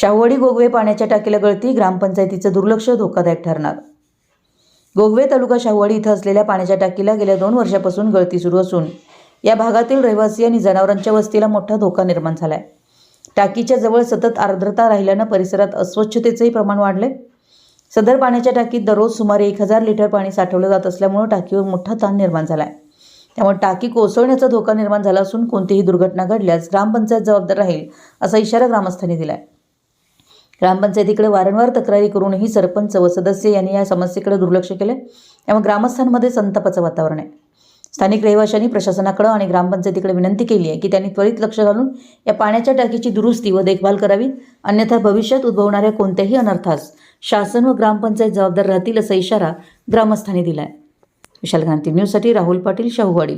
शाहवाडी गोगवे पाण्याच्या टाकीला गळती ग्रामपंचायतीचं दुर्लक्ष धोकादायक ठरणार. गोगवे तालुका शाहवाडी इथं असलेल्या पाण्याच्या टाकीला गेल्या दोन वर्षापासून गळती सुरू असून या भागातील रहिवासी आणि जनावरांच्या वस्तीला मोठा धोका निर्माण झालाय. टाकीच्या जवळ सतत आर्द्रता राहिल्यानं परिसरात अस्वच्छतेचंही प्रमाण वाढले सदर पाण्याच्या टाकीत दररोज सुमारे एक हजार लिटर पाणी साठवलं जात असल्यामुळं टाकीवर मोठा ताण निर्माण झालाय. त्यामुळे टाकी कोसळण्याचा धोका निर्माण झाला असून कोणतीही दुर्घटना घडल्यास ग्रामपंचायत जबाबदार राहील असा इशारा ग्रामस्थांनी दिलाय. ग्रामपंचायतीकडे वारंवार तक्रारी करूनही सरपंच व सदस्य यांनी या समस्येकडे दुर्लक्ष केले. त्यामुळे ग्रामस्थांमध्ये संतापाचं वातावरण आहे. स्थानिक रहिवाशांनी प्रशासनाकडे आणि ग्रामपंचायतीकडे विनंती केली आहे की त्यांनी त्वरित लक्ष घालून या पाण्याच्या टाकीची दुरुस्ती व देखभाल करावी. अन्यथा भविष्यात उद्भवणाऱ्या कोणत्याही अनर्थास शासन व ग्रामपंचायत जबाबदार राहतील असा इशारा ग्रामस्थांनी दिला आहे विशाल क्रांती न्यूजसाठी राहुल पाटील शाहूवाडी